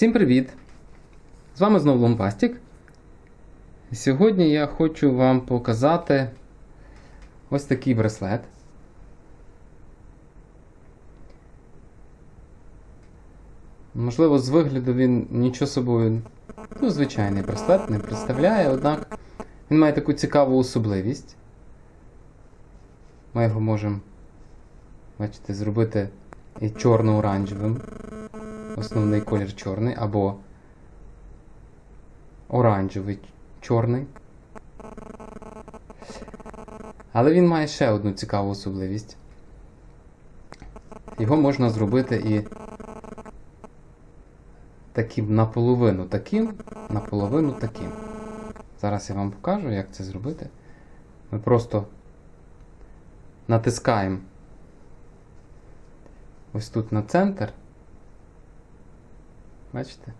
Всім привіт! З вами знову Ломпастік. Сьогодні я хочу вам показати ось такий браслет. Можливо, з вигляду він нічого собою, ну, звичайний браслет не представляє, однак він має таку цікаву особливість. Ми його можемо, бачите, зробити і чорно-оранжевим. Основний колір чорний, або оранжевий чорний. Але він має ще одну цікаву особливість. Його можна зробити і таким наполовину таким, наполовину таким. Зараз я вам покажу, як це зробити. Ми просто натискаємо ось тут на центр. Бачите?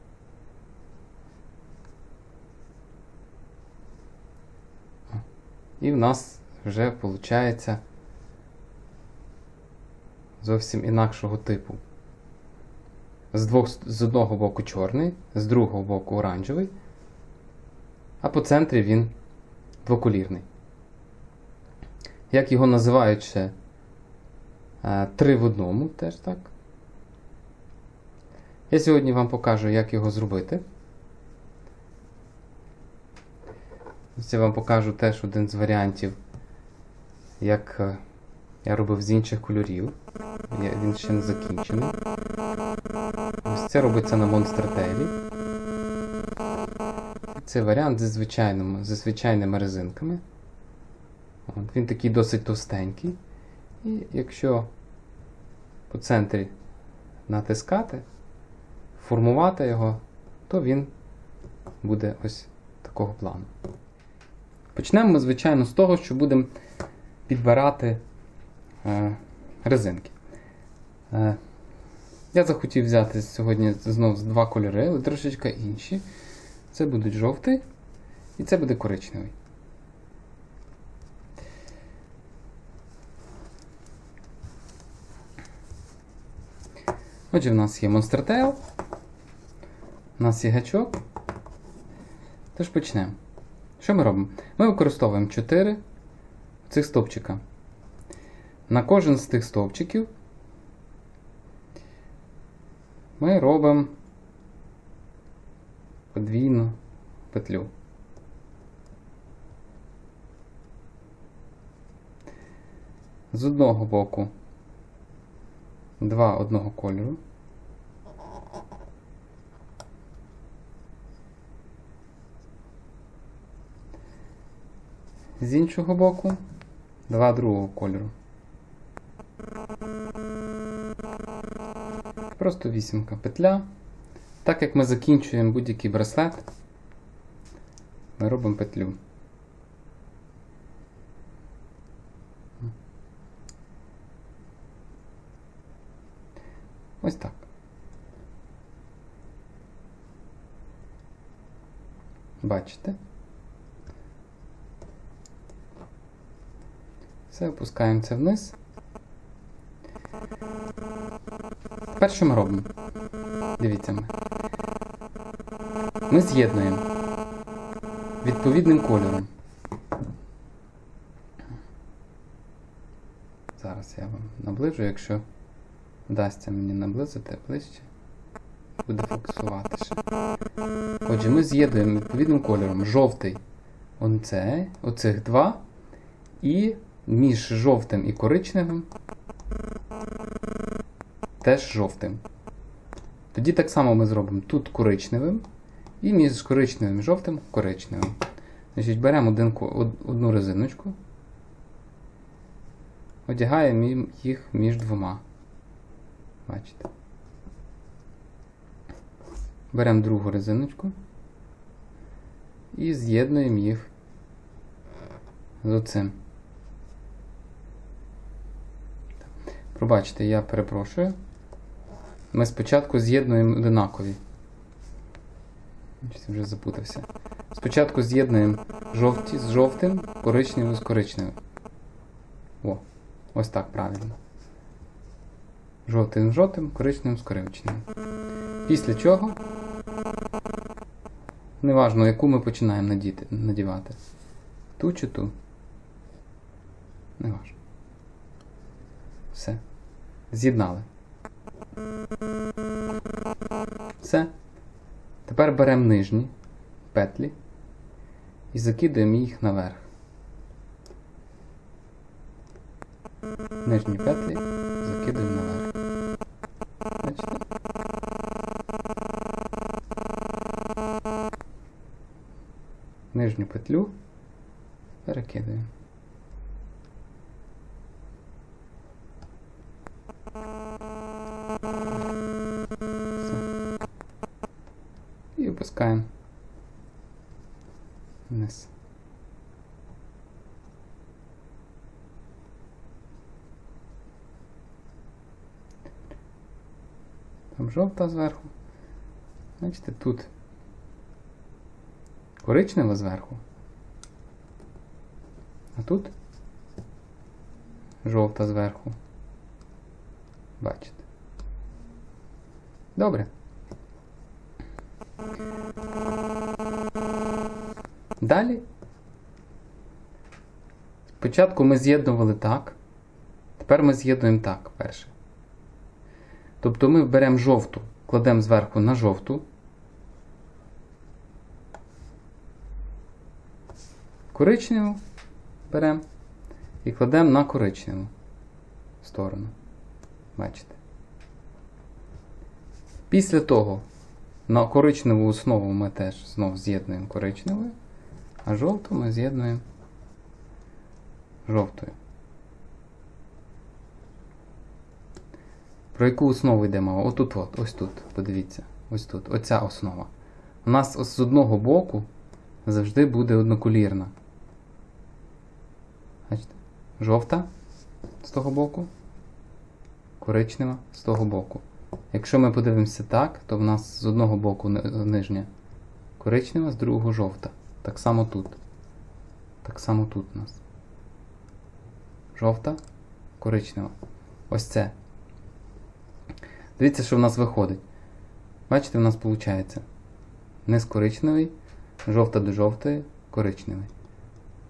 І в нас вже виходить зовсім інакшого типу. З двох, з одного боку чорний, з другого боку оранжевий, а по центрі він двоколірний. Як його називають ще е, три в одному, теж так. Я сьогодні вам покажу, як його зробити. Ось я вам покажу теж один з варіантів, як е, я робив з інших кольорів. Він ще не закінчений. Ось це робиться на Tail. Це варіант зі звичайними, зі звичайними резинками. От, Він такий досить товстенький. І якщо по центрі натискати, формувати його, то він буде ось такого плану. Почнемо ми, звичайно, з того, що будемо підбирати е, резинки. Е, я захотів взяти сьогодні знову два кольори, але трошечки інші. Це буде жовтий і це буде коричневий. Отже, в нас є Monster Tail, у нас є гачок. Тож почнемо. Що ми робимо? Ми використовуємо 4 цих стовпчика. На кожен з тих стовпчиків ми робимо подвійну петлю. З одного боку два одного кольору. З іншого боку два другого кольору. Просто вісімка петля. Так як ми закінчуємо будь-який браслет, ми робимо петлю. Ось так. Бачите? Все, опускаємо це вниз. Тепер що ми робимо? Дивіться ми. Ми з'єднуємо відповідним кольором. Зараз я вам наближу, якщо вдасться мені наблизити ближче, буде фокусувати ще. Отже, ми з'єднуємо відповідним кольором жовтий оце, оцих два, і між жовтим і коричневим теж жовтим. Тоді так само ми зробимо тут коричневим, і між коричневим і жовтим коричневим. Значить, Беремо одну резиночку, одягаємо їх між двома. Бачите? Беремо другу резиночку і з'єднуємо їх з оцим. Пробачте, я перепрошую. Ми спочатку з'єднуємо одинакові. Вже запутався. Спочатку з'єднуємо жовті з жовтим, коричневим з коричневим. О, ось так правильно. Жовтим з жовтим, коричневим з коричневим. Після чого Неважно, яку ми починаємо надіти, надівати. Ту чи ту. Неважно. Все. З'єднали. Все. Тепер беремо нижні петлі і закидаємо їх наверх. Нижні петлі закидаємо наверх. Бачите? Нижню петлю перекидаємо. Все. І опускаємо вниз. Там жовта зверху. Бачите, тут коричнева зверху. А тут жовта зверху. Бачите. Добре. Далі. Спочатку ми з'єднували так. Тепер ми з'єднуємо так перше. Тобто ми беремо жовту, кладемо зверху на жовту. Коричневу беремо і кладемо на коричневу сторону. Бачите? Після того на коричневу основу ми теж знову з'єднуємо коричневою, а жовту ми з'єднуємо жовтою. Про яку основу йде мова? Отут, от, ось тут, подивіться, ось тут, оця основа. У нас ось з одного боку завжди буде одноколірна. Бачите? Жовта з того боку, коричнева з того боку. Якщо ми подивимося так, то в нас з одного боку нижня коричнева, з другого жовта. Так само тут. Так само тут у нас. Жовта, коричнева. Ось це. Дивіться, що в нас виходить. Бачите, в нас виходить низ коричневий, жовта до жовтої, коричневий.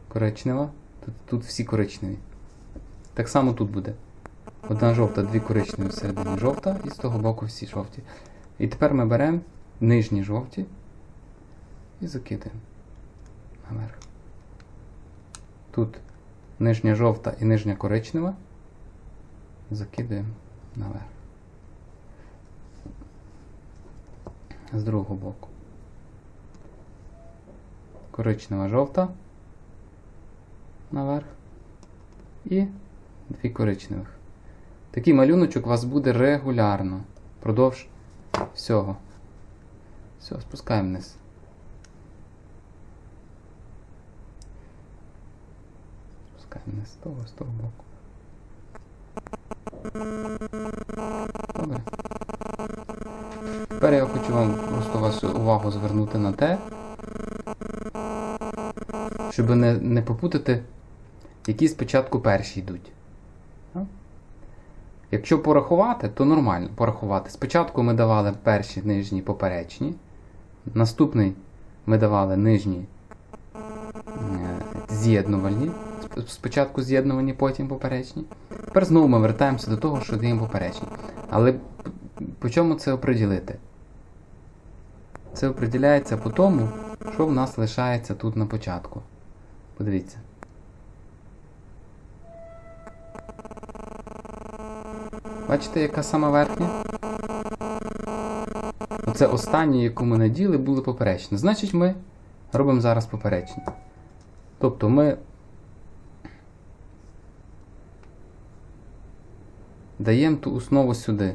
Коричнева. Тут, тут всі коричневі. Так само тут буде. Одна жовта, дві коричневі всередині жовта, і з того боку всі жовті. І тепер ми беремо нижні жовті і закидаємо наверх. Тут нижня жовта і нижня коричнева. Закидаємо наверх. З другого боку. Коричнева жовта наверх і дві коричневих. Такий малюночок у вас буде регулярно. Продовж всього. Все, спускаємо вниз. Спускаємо вниз з того, з того боку. Добре. Тепер я хочу вам просто вашу увагу звернути на те, щоб не, не попутати, які спочатку перші йдуть. Якщо порахувати, то нормально порахувати. Спочатку ми давали перші нижні поперечні, наступний ми давали нижні е, з'єднувальні. Спочатку з'єднувані, потім поперечні. Тепер знову ми вертаємося до того, що даємо поперечні. Але по чому це оприділити? Це оприділяється по тому, що в нас лишається тут на початку. Подивіться. Бачите, яка сама верхня? Оце останнє, яку ми наділи, були поперечні. Значить, ми робимо зараз поперечні. Тобто ми даємо ту основу сюди.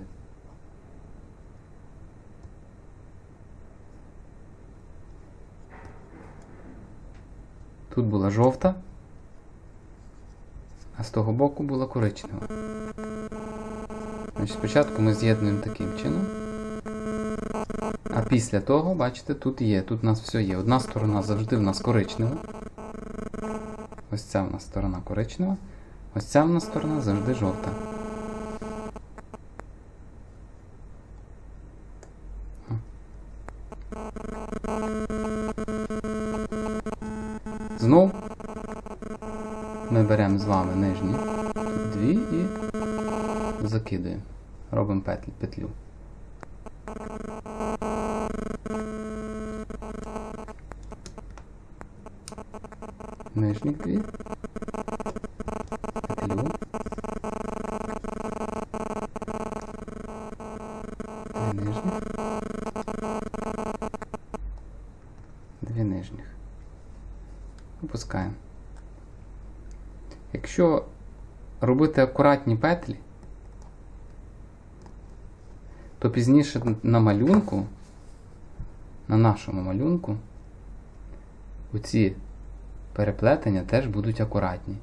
Тут була жовта, а з того боку була коричнева. Спочатку ми з'єднуємо таким чином. А після того, бачите, тут є, тут у нас все є. Одна сторона завжди в нас коричнева. Ось ця в нас сторона коричнева. Ось ця в нас сторона завжди жовта. Знов ми беремо з вами нижні дві і закидуємо. Робимо петлю. петлю. Нижні дві. Петлю. Дві. Дві нижніх. Опускаємо. Якщо робити акуратні петлі, то пізніше на малюнку, на нашому малюнку, оці переплетення теж будуть акуратні.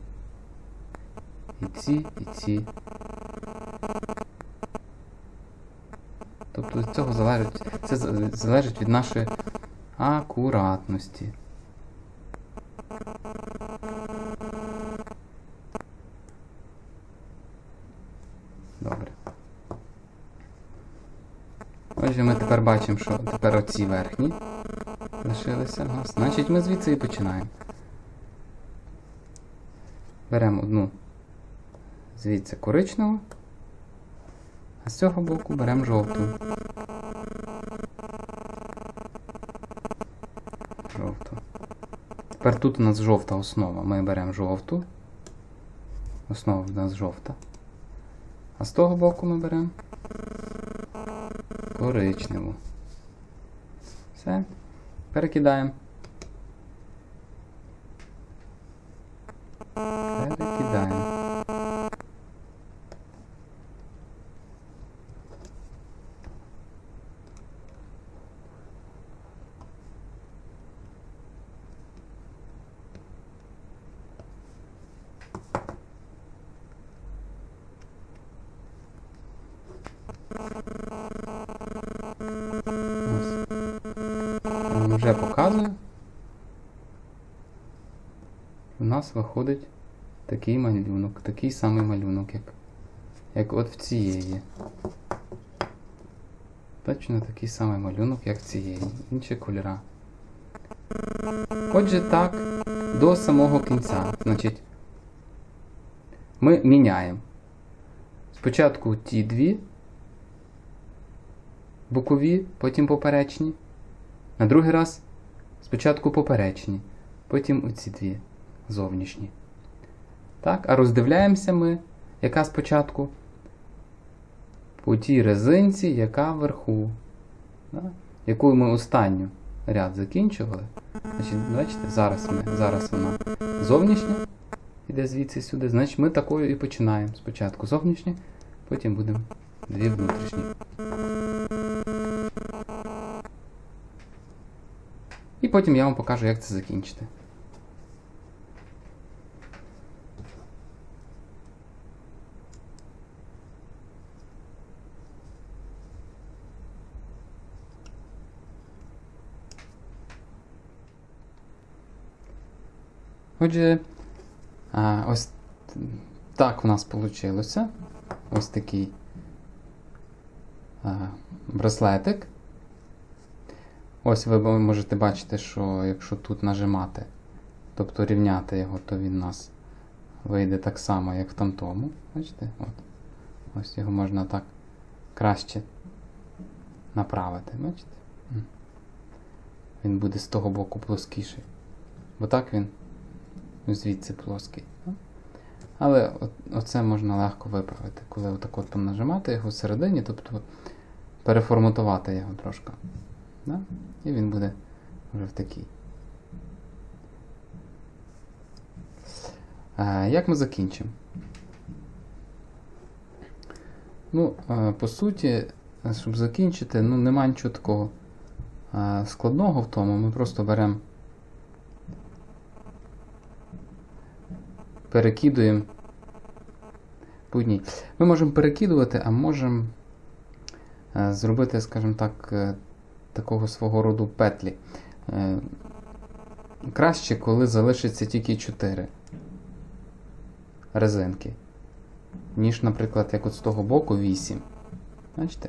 І ці, і ці. Тобто від цього залежить, це залежить від нашої акуратності. Бачимо, що тепер оці верхні лишилися нас. Значить, ми звідси і починаємо. Беремо одну звідси коричневу, а з цього боку беремо жовту. Жовту. Тепер тут у нас жовта основа. Ми беремо жовту. Основа в нас жовта. А з того боку ми беремо коричневу. Все. Перекидаємо. Вам. У нас виходить такий малюнок, такий самий малюнок, як, як от в цієї. Точно такий самий малюнок, як цієї. Інші кольора. Отже, так, до самого кінця. Значить, ми міняємо. Спочатку ті дві бокові, потім поперечні. На другий раз спочатку поперечні, потім оці дві зовнішні. Так, а роздивляємося ми, яка спочатку по тій резинці, яка вверху. Да? Яку ми останню ряд закінчували. Значить, Бачите, зараз ми, зараз вона зовнішня, іде звідси сюди. Значить, ми такою і починаємо. Спочатку зовнішня, потім будемо дві внутрішні. Потім я вам покажу, як це закінчити. Отже, ось так у нас вийшло. Ось такий браслетик. Ось ви можете бачити, що якщо тут нажимати, тобто рівняти його, то він нас вийде так само, як в тамтому. Бачите? От. Ось його можна так краще направити. Бачите? Він буде з того боку плоскіший. Бо так він звідси плоский. Але оце можна легко виправити, коли отак от там нажимати його всередині, тобто переформатувати його трошки. Да? І він буде вже в такій. А, як ми закінчимо? Ну, по суті, щоб закінчити, ну, нема нічого такого складного в тому. Ми просто беремо, перекидуємо. Ми можемо перекидувати, а можемо зробити, скажімо так, такого свого роду петлі. Е, краще, коли залишиться тільки 4 резинки, ніж, наприклад, як от з того боку 8. Бачите?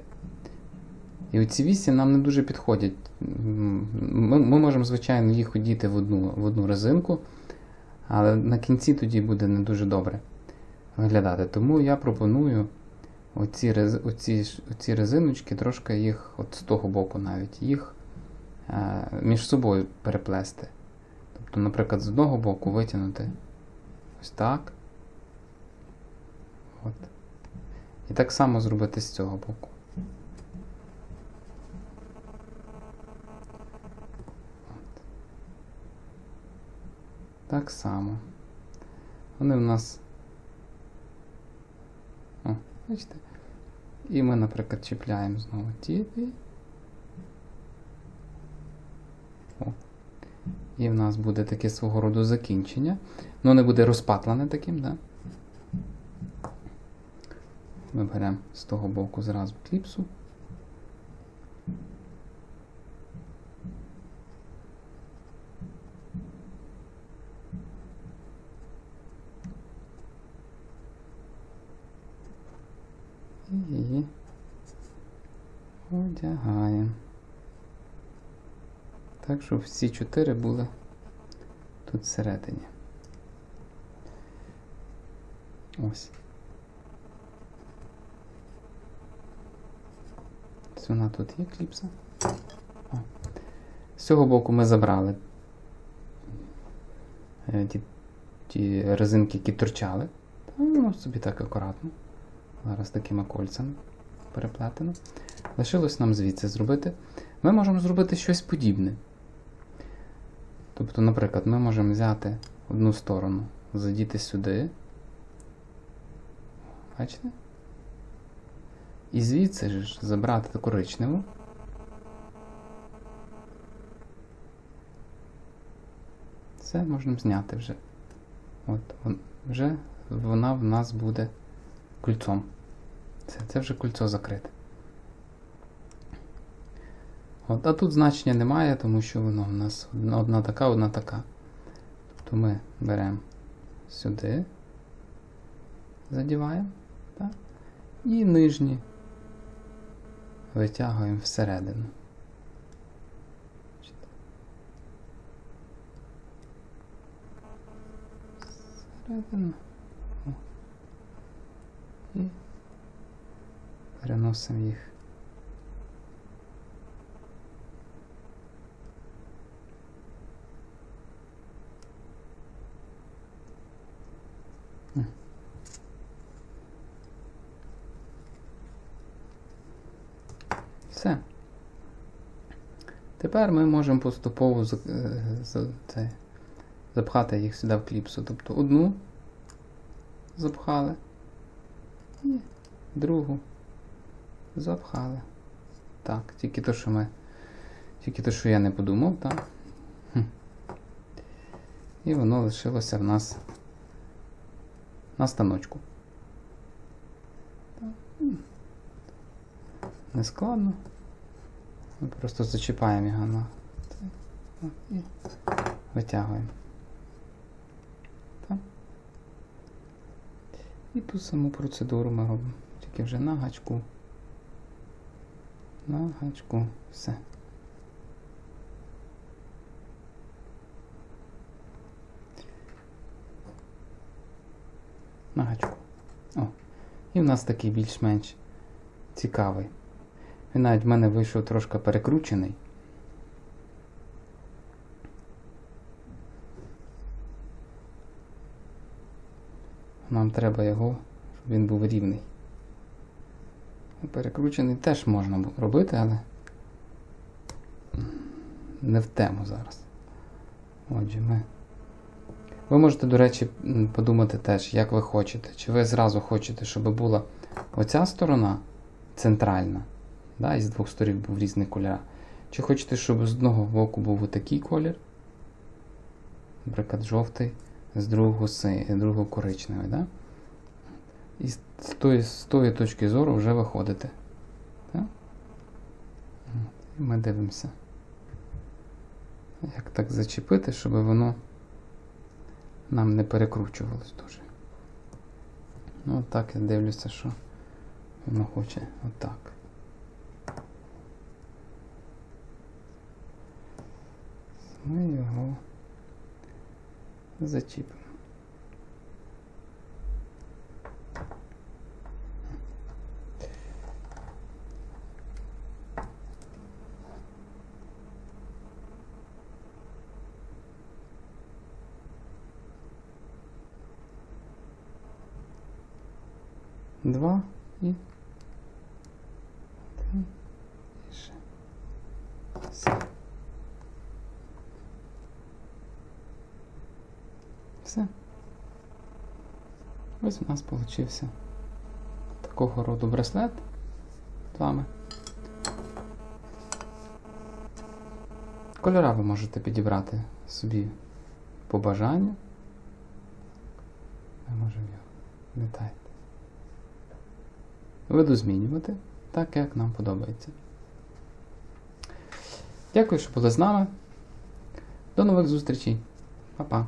І оці вісі нам не дуже підходять. Ми, ми можемо, звичайно, їх одіти в одну, в одну резинку, але на кінці тоді буде не дуже добре виглядати. Тому я пропоную оці, оці, оці резиночки, трошки їх, от з того боку навіть, їх е, між собою переплести. Тобто, наприклад, з одного боку витягнути ось так. От. І так само зробити з цього боку. От. Так само. Вони в нас. Бачите? І ми, наприклад, чіпляємо знову ті дві. О. І в нас буде таке свого роду закінчення. Ну, не буде розпатлене таким, да? Ми беремо з того боку зразу кліпсу. І її одягаємо. Так, щоб всі чотири були тут всередині. Ось. Вона тут є кліпса. О. З цього боку ми забрали е, ті, ті резинки, які торчали. Та, ну, собі так акуратно. Зараз такими кольцями переплетено. Лишилось нам звідси зробити. Ми можемо зробити щось подібне. Тобто, наприклад, ми можемо взяти одну сторону, задіти сюди. Бачите? І звідси ж забрати коричневу. Це можна зняти вже. От, вже вона в нас буде кульцом. Це, це вже кульцо закрите. От, а тут значення немає, тому що воно в нас одна, така, одна така. Тобто ми беремо сюди, задіваємо, так? і нижні витягуємо всередину. Всередину. І переносимо їх. Все. Тепер ми можемо поступово за- е, за- це, запхати їх сюди в кліпсу. Тобто одну запхали і другу запхали. Так, тільки то, що ми. Тільки то, що я не подумав, так. Хм. І воно лишилося в нас на станочку. Так. Не складно. Ми просто зачіпаємо його на це. І витягуємо. Так. І ту саму процедуру ми робимо. Тільки вже на гачку. На гачку. Все. На гачку. О. І в нас такий більш-менш цікавий. Він навіть в мене вийшов трошки перекручений. Нам треба його, щоб він був рівний. Перекручений теж можна робити, але не в тему зараз. Отже, ми. Ви можете, до речі, подумати теж, як ви хочете. Чи ви зразу хочете, щоб була оця сторона центральна, да, і з двох сторін був різний кольор. Чи хочете, щоб з одного боку був такий колір, наприклад, жовтий, з другого, другого коричневий. Да? І з тої, з тої точки зору вже виходите. Да? І ми дивимося. Як так зачепити, щоб воно нам не перекручувалось дуже. Ну, так я дивлюся, що воно хоче отак. Ну Ми його зачіпимо. Ось у нас получився такого роду браслет з вами. Кольора ви можете підібрати собі по бажанню. Ми можемо його вітайте. Веду змінювати так, як нам подобається. Дякую, що були з нами. До нових зустрічей. Па-па.